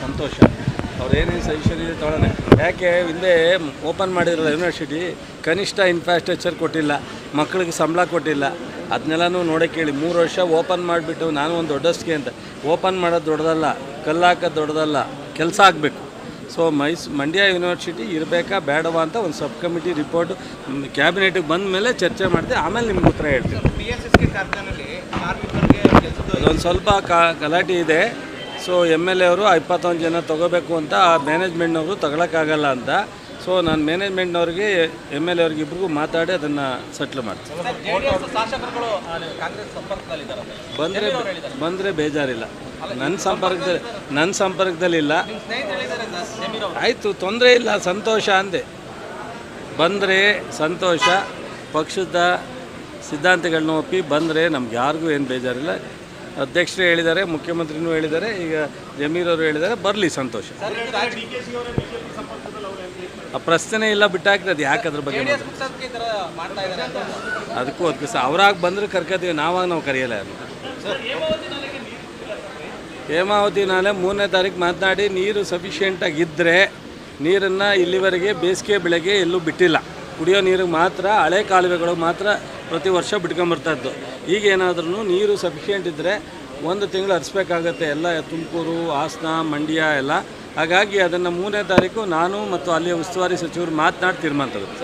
ಸಂತೋಷ. ಅವ್ರೇನೇನು suggestion ಇದೆ ತೊಗೊಳ್ಳೋಣ. ಯಾಕೆ ಹಿಂದೆ ಓಪನ್ ಮಾಡಿರಲ್ಲ ಯೂನಿವರ್ಸಿಟಿ ಕನಿಷ್ಠ ಇನ್ಫ್ರಾಸ್ಟ್ರಕ್ಚರ್ ಕೊಟ್ಟಿಲ್ಲ ಮಕ್ಕಳಿಗೆ ಸಂಬಳ ಕೊಟ್ಟಿಲ್ಲ. ಅದನ್ನೆಲ್ಲನೂ ನೋಡೋಕೆ ಕೇಳಿ ಮೂರು ವರ್ಷ ಓಪನ್ ಮಾಡಿಬಿಟ್ಟು ನಾನು ಒಂದು ದೊಡ್ಡಸ್ಗೆ ಅಂತ. ಓಪನ್ ಮಾಡೋದು ದೊಡ್ಡದಲ್ಲ ಕಲ್ಲಾಕೋದು ದೊಡ್ಡದಲ್ಲ ಕೆಲಸ ಆಗಬೇಕು. ಸೊ ಮೈಸ್ ಮಂಡ್ಯ ಯೂನಿವರ್ಸಿಟಿ ಇರಬೇಕಾ ಬೇಡವಾ ಅಂತ ಒಂದು ಸಬ್ ಕಮಿಟಿ ರಿಪೋರ್ಟ್ ಕ್ಯಾಬಿನೆಟಿಗೆ ಬಂದ ಮೇಲೆ ಚರ್ಚೆ ಮಾಡ್ತೀವಿ ಆಮೇಲೆ ನಿಮ್ಗೆ ಉತ್ತರ ಹೇಳ್ತೀನಿ. ಅದೊಂದು ಸ್ವಲ್ಪ ಕಾ ಗಲಾಟೆ ಇದೆ. ಸೊ ಎಂ ಎಲ್ ಎ ಅವರು ಇಪ್ಪತ್ತೊಂದು ಜನ ತೊಗೋಬೇಕು ಅಂತ ಆ ಮ್ಯಾನೇಜ್ಮೆಂಟ್ನವರು ತಗೊಳಕ್ಕಾಗಲ್ಲ ಅಂತ. ಸೊ ನಾನು ಮ್ಯಾನೇಜ್ಮೆಂಟ್ನವ್ರಿಗೆ ಎಂ ಎಲ್ ಎ ಅವ್ರಿಗೆ ಇಬ್ರಿಗೂ ಮಾತಾಡಿ ಅದನ್ನು ಸೆಟ್ಲ್ ಮಾಡ್ತೀನಿ. ಬಂದರೆ ಬಂದರೆ ಬೇಜಾರಿಲ್ಲ. ನನ್ನ ಸಂಪರ್ಕದಲ್ಲಿ ನನ್ನ ಸಂಪರ್ಕದಲ್ಲಿಲ್ಲ ಆಯಿತು ತೊಂದರೆ ಇಲ್ಲ ಸಂತೋಷ ಅಂದೆ. ಬಂದರೆ ಸಂತೋಷ ಪಕ್ಷದ ಸಿದ್ಧಾಂತಗಳನ್ನ ಒಪ್ಪಿ ಬಂದರೆ ನಮ್ಗೆ ಯಾರಿಗೂ ಏನು ಬೇಜಾರಿಲ್ಲ. ಅಧ್ಯಕ್ಷರೇ ಹೇಳಿದ್ದಾರೆ ಮುಖ್ಯಮಂತ್ರಿನೂ ಹೇಳಿದ್ದಾರೆ ಈಗ ಜಮೀರ್ ಅವರು ಹೇಳಿದ್ದಾರೆ ಬರಲಿ ಸಂತೋಷ. ಆ ಪ್ರಶ್ನೆ ಇಲ್ಲ ಬಿಟ್ಟಾಕ್ತದೆ ಯಾಕೆ ಅದ್ರ ಬಗ್ಗೆ ಅದಕ್ಕೂ ಅದಕ್ಕೆ ಸಹ ಅವ್ರಾಗ ಬಂದರೆ ಕರ್ಕೋತೀವಿ ನಾವಾಗ ನಾವು ಕರೆಯಲ್ಲ ಹೇಮಾವತಿ ನಾಳೆ ಮೂರನೇ ತಾರೀಕು ಮಾತನಾಡಿ ನೀರು ಸಫಿಷಿಯೆಂಟಾಗಿದ್ದರೆ ನೀರನ್ನು ಇಲ್ಲಿವರೆಗೆ ಬೇಸಿಗೆ ಬೆಳಗ್ಗೆ ಎಲ್ಲೂ ಬಿಟ್ಟಿಲ್ಲ. ಕುಡಿಯೋ ನೀರಿಗೆ ಮಾತ್ರ, ಹಳೆ ಕಾಲುವೆಗಳು ಮಾತ್ರ ಪ್ರತಿ ವರ್ಷ ಬಿಟ್ಕೊಂಬರ್ತಾಯಿದ್ದು ಈಗೇನಾದ್ರೂ ನೀರು ಸಫಿಷಿಯೆಂಟ್ ಇದ್ದರೆ ಒಂದು ತಿಂಗಳು ಹರಿಸ್ಬೇಕಾಗತ್ತೆ. ಎಲ್ಲ ತುಮಕೂರು, ಹಾಸನ, ಮಂಡ್ಯ ಎಲ್ಲ. ಹಾಗಾಗಿ ಅದನ್ನು ಮೂರನೇ ತಾರೀಕು ನಾನು ಮತ್ತು ಅಲ್ಲಿಯ ಉಸ್ತುವಾರಿ ಸಚಿವರು ಮಾತನಾಡಿ ತೀರ್ಮಾನ